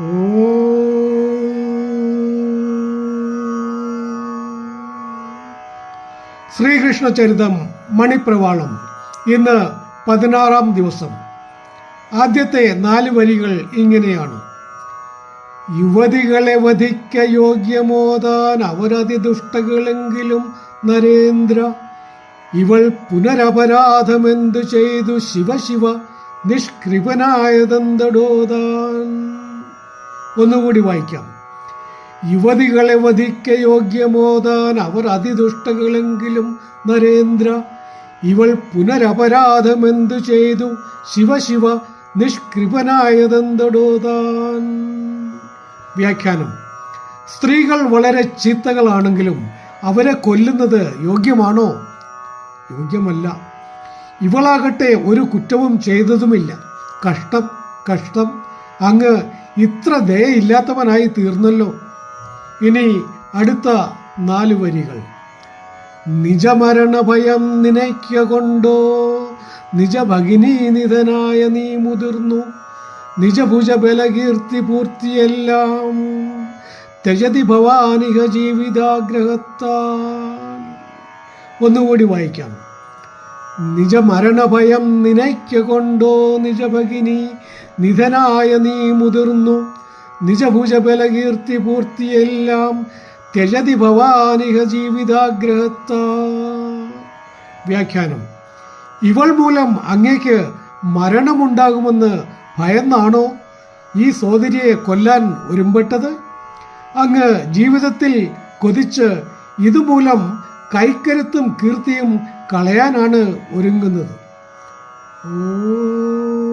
ശ്രീകൃഷ്ണ ചരിതം മണിപ്രവാളം. ഇന്ന് പതിനാറാം ദിവസം. ആദ്യത്തെ നാല് വരികൾ ഇങ്ങനെയാണ്. യുവതികളെ വധിക്ക യോഗ്യമോതാൻ അവരതി ദുഷ്ടകളെങ്കിലും നരേന്ദ്ര. ഇവൾ പുനരപരാധമെന്തു ചെയ്തു ശിവശിവ? നിഷ്കൃപനായതെന്തടോതാൻ ഒന്നുകൂടി വായിക്കാം. യുവതികളെ വധിക്ക യോഗ്യമോതാൻ അവർ അതിദുഷ്ടകളെങ്കിലും നരേന്ദ്ര ഇവൾ പുനരപരാധമെന്തു ചെയ്തു? ശിവശിവ നിഷ്കൃപനായതെന്തടോതാൻ? വ്യാഖ്യാനം. സ്ത്രീകൾ വളരെ ചീത്തകളാണെങ്കിലും അവരെ കൊല്ലുന്നത് യോഗ്യമാണോ? യോഗ്യമല്ല. ഇവളാകട്ടെ ഒരു കുറ്റവും ചെയ്തതുമില്ല. കഷ്ടം കഷ്ടം അങ്ങ് ഇത്ര ദയയില്ലാത്തവനായി തീർന്നല്ലോ. ഇനി അടുത്ത നാല് വരികൾ. നിജമരണ ഭയം നിനയ്ക്ക കൊണ്ടോ നിജഭഗിനി നിധനായ നീ മുതിർന്നു. നിജഭുജ ബലകീർത്തി പൂർത്തിയെല്ലാം ത്യജതി ഭവാനിക ജീവിതാഗ്രഹത്താൽ. ഒന്നുകൂടി വായിക്കാം. നിജമരണഭയം നിനയ്ക്ക കൊണ്ടോ നിജ ഭഗിനി നിധനായ നീ മുതിർന്നു. നിജഭുജ ബലകീർത്തി പൂർത്തിയെല്ലാം ത്യജതി ഭവാനിഹ ജീവിതാഗ്രഹത്താ വ്യാഖ്യാനം. ഇവൾ മൂലം അങ്ങേക്ക് മരണമുണ്ടാകുമെന്ന് ഭയന്നാണോ? ഈ സോദരിയെ കൊല്ലാൻ ഒരുമ്പെട്ടത്? അങ്ങ് ജീവിതത്തിൽ കൊതിച്ച് ഇതുമൂലം കൈക്കരുത്തും കീർത്തിയും കളയാനാണ് ഒരുങ്ങുന്നത്. ഓ.